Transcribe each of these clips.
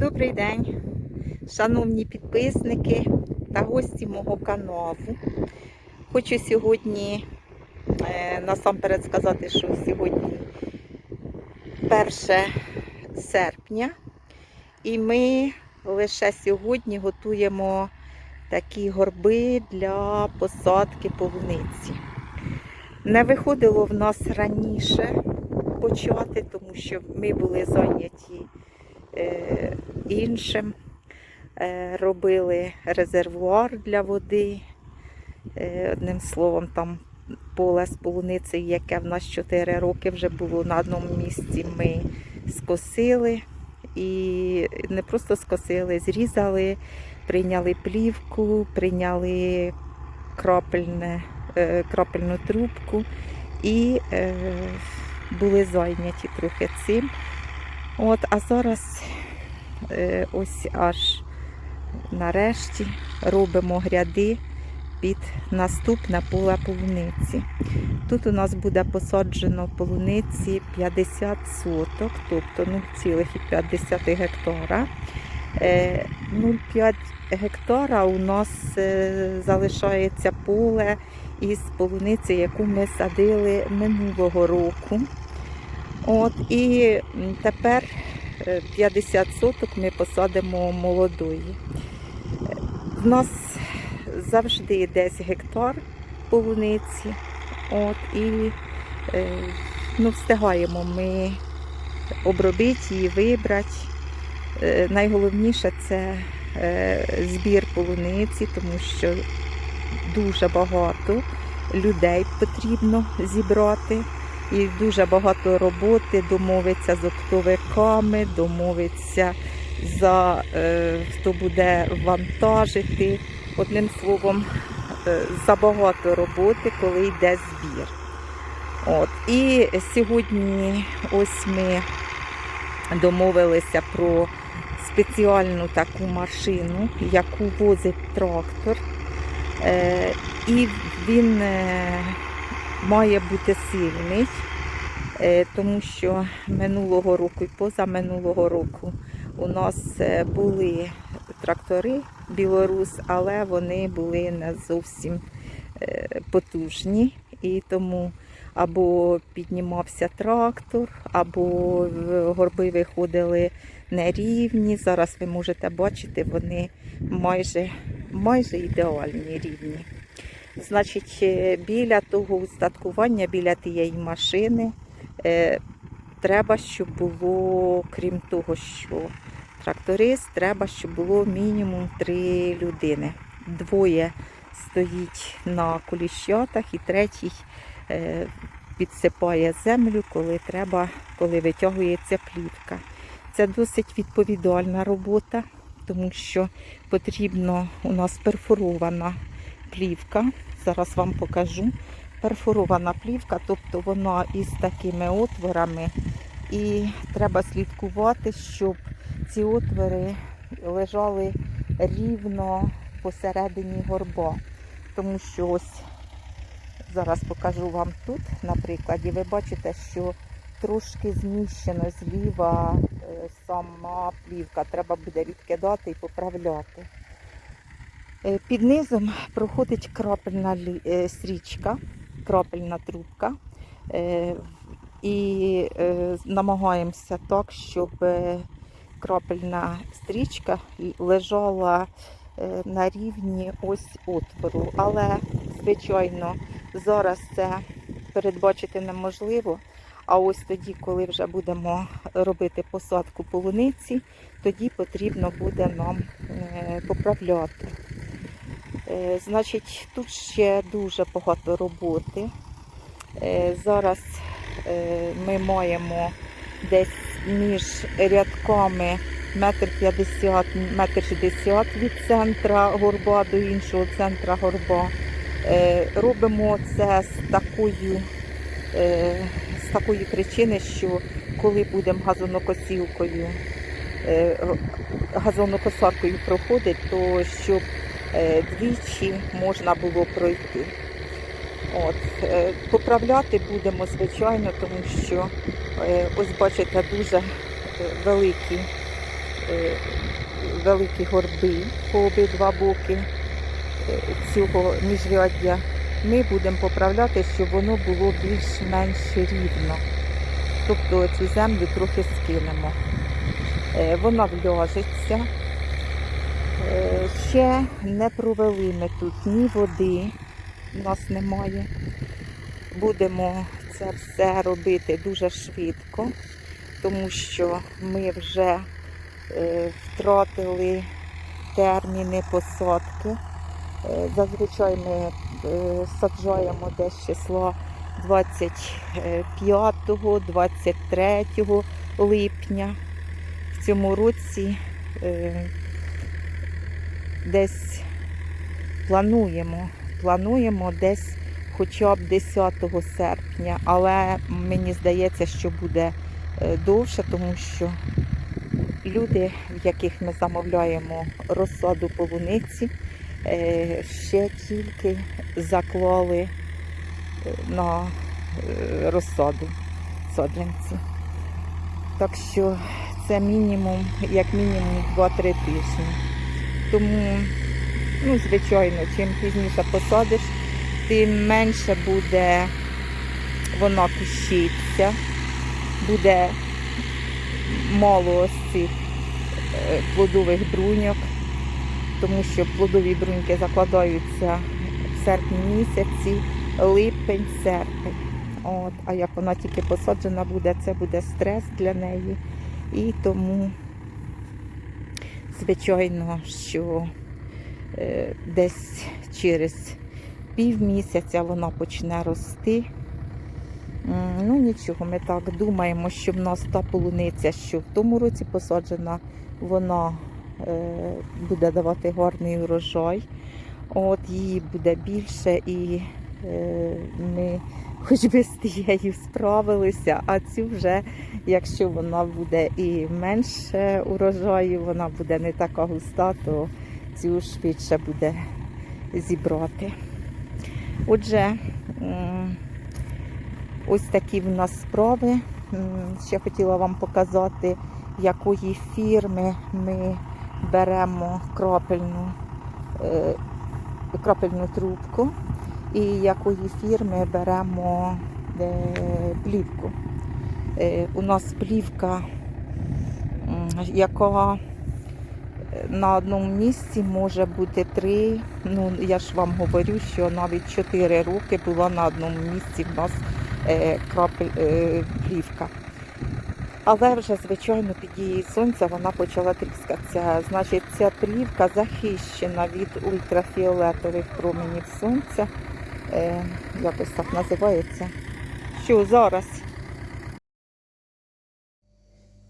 Добрий день, шановні підписники та гості мого каналу. Хочу сьогодні е, насамперед сказати, що сьогодні 1 серпня, і ми лише сьогодні готуємо такі горби для посадки полуниці. Не виходило в нас раніше почати, тому що ми були зайняті іншим. Е, робили резервуар для води. Е, одним словом, там поле з полуницею, яке в нас 4 роки вже було на одному місці, ми скосили. І не просто скосили, зрізали, прийняли плівку, прийняли крапельне, е, крапельну трубку і е, були зайняті трохи цим. От, а зараз е, ось аж нарешті робимо гряди під наступне поле полуниці. Тут у нас буде посаджено полуниці 50 соток, тобто 0,5 гектара. Е, 0,5 гектара у нас е, залишається поле із полуниці, яку ми садили минулого року. От, і тепер е, 50 соток ми посадимо молодої. Е, В нас завжди десь гектар полуниці. От, і е, ну, встигаємо ми обробити її, вибрати. Е, найголовніше це е, збір полуниці, тому що дуже багато людей потрібно зібрати. І дуже багато роботи, домовиться з оптовиками, домовиться за е, хто буде вантажити. Одним словом, е, забагато роботи, коли йде збір. От. І сьогодні ось ми домовилися про спеціальну таку машину, яку возить трактор. Е, і він має бути сильний, е, тому що минулого року і позаминулого року у нас е, були трактори білорус, але вони були не зовсім е, потужні. І тому або піднімався трактор, або горби виходили нерівні. Зараз ви можете бачити, вони майже, майже ідеальні рівні. Значить, е, біля того устаткування, біля тієї машини, е, треба, щоб було, крім того, що тракторист, треба, щоб було мінімум три людини. Двоє стоїть на коліщатах і третій е, підсипає землю, коли треба, коли витягується плівка. Це досить відповідальна робота, тому що потрібно у нас перфорована плівка. Зараз вам покажу. Перфорована плівка, тобто вона із такими отворами. І треба слідкувати, щоб ці отвори лежали рівно посередині горба. Тому що ось зараз покажу вам тут, на прикладі, ви бачите, що трошки зміщено зліва е, сама плівка. Треба буде відкидати і поправляти. Е, Під низом проходить крапельна е, стрічка, крапельна трубка. Е, І намагаємося так, щоб крапельна стрічка лежала на рівні ось отвору. Але, звичайно, зараз це передбачити неможливо. А ось тоді, коли вже будемо робити посадку полуниці, тоді потрібно буде нам поправляти. Е, Значить, тут ще дуже багато роботи. Е, Зараз е, ми маємо десь між рядками метр п'ятдесят, метр шістдесят від центра горба до іншого центра горба. Робимо це з такою, з такої причини, що коли будемо газонокосілкою, е, газонокосаркою проходить, то щоб двічі можна було пройти. От, е, поправляти будемо, звичайно, тому що е, ось бачите дуже е, великі е, великі горби по обидва боки е, цього міжряддя. Ми будемо поправляти, щоб воно було більш-менш рівно. Тобто цю землю трохи скинемо. Е, Вона вляжеться. Ще не провели ми тут ні води, у нас немає. Будемо це все робити дуже швидко, тому що ми вже е, втратили терміни посадки. Е, Зазвичай ми е, саджаємо десь числа 25-23 липня. В цьому році десь плануємо, плануємо десь хоча б 10 серпня, але мені здається, що буде е, довше, тому що люди, в яких ми замовляємо розсаду полуниці, е, ще тільки заклали е, на розсаду саджанці. Так що це мінімум, як мінімум 2-3 тижні. Тому, ну, звичайно, чим пізніше посадиш, тим менше буде вона кущиться, буде мало ось цих е, плодових бруньок, тому що плодові бруньки закладаються в серпні місяці, липень, серпень. От, а як вона тільки посаджена буде, це буде стрес для неї. І тому, звичайно, що е, десь через півмісяця вона почне рости. Ну нічого, ми так думаємо, що в нас та полуниця, що в тому році посаджена, вона е, буде давати гарний урожай. От її буде більше і е, ми хоч би з тією справилися, а цю вже, якщо вона буде і менше урожаю, вона буде не така густа, то цю швидше буде зібрати. Отже, ось такі в нас справи. Ще хотіла вам показати, якої фірми ми беремо крапельну, е, крапельну трубку і якої фірми беремо е, плівку. Е, У нас плівка, яка на одному місці може бути три. Ну я ж вам говорю, що навіть чотири роки була на одному місці в нас е, е, плівка. Але вже, звичайно, під дією сонця вона почала тріскатися. Значить, ця плівка захищена від ультрафіолетових променів сонця. Е, якось так називається. Що зараз?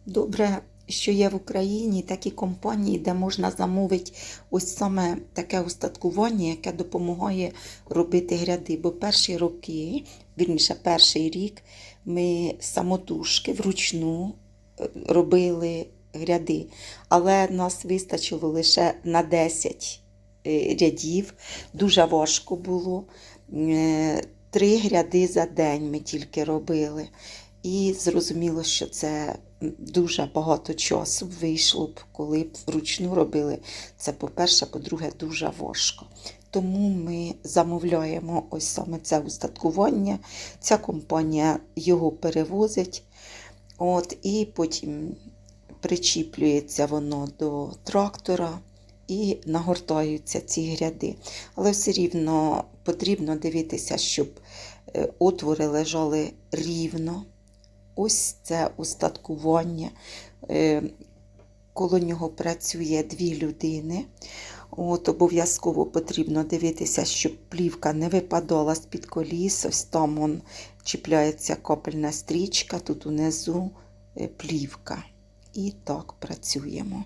Добре, що є в Україні такі компанії, де можна замовити ось саме таке устаткування, яке допомагає робити гряди. Бо перші роки, вірніше, перший рік, ми самотужки вручну е, робили гряди, але нас вистачило лише на 10 е, рядів. Дуже важко було. Е, Три гряди за день ми тільки робили. І зрозуміло, що це дуже багато часу вийшло б, коли б вручну робили. Це, по-перше, по-друге, дуже важко. Тому ми замовляємо ось саме це устаткування. Ця компанія його перевозить. От, і потім причіплюється воно до трактора і нагортаються ці гряди. Але все рівно потрібно дивитися, щоб е, отвори лежали рівно. Ось це устаткування. Е, Коло нього працює дві людини. От Обов'язково потрібно дивитися, щоб плівка не випадала з-під коліс. Ось там он чіпляється копельна стрічка, тут унизу е, плівка. І так працюємо.